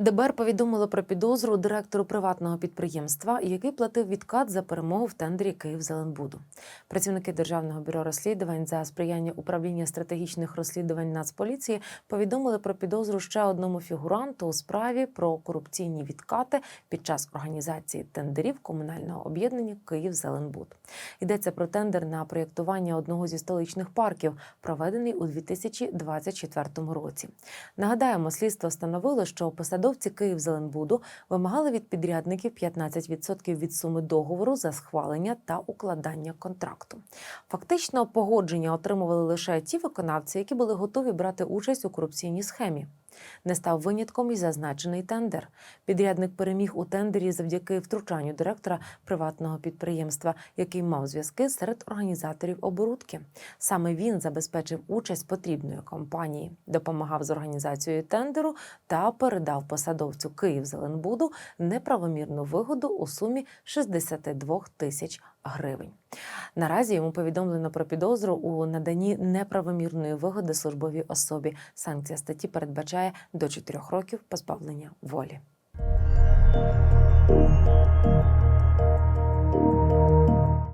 ДБР повідомило про підозру директору приватного підприємства, який платив відкат за перемогу в тендері Київзеленбуду. Працівники державного бюро розслідувань за сприяння управління стратегічних розслідувань Нацполіції повідомили про підозру ще одному фігуранту у справі про корупційні відкати під час організації тендерів комунального об'єднання Київзеленбуд. Йдеться про тендер на проєктування одного зі столичних парків, проведений у 2024 році. Нагадаємо, слідство встановило, що посадовці Київзеленбуду вимагали від підрядників 15% від суми договору за схвалення та укладання контракту. Фактично, погодження отримували лише ті виконавці, які були готові брати участь у корупційній схемі. Не став винятком і зазначений тендер. Підрядник переміг у тендері завдяки втручанню директора приватного підприємства, який мав зв'язки серед організаторів оборудки. Саме він забезпечив участь потрібної компанії, допомагав з організацією тендеру та передав посадовцю Київзеленбуду неправомірну вигоду у сумі 62 тисяч гривень. Наразі йому повідомлено про підозру у наданні неправомірної вигоди службовій особі. Санкція статті передбачає до 4 років позбавлення волі.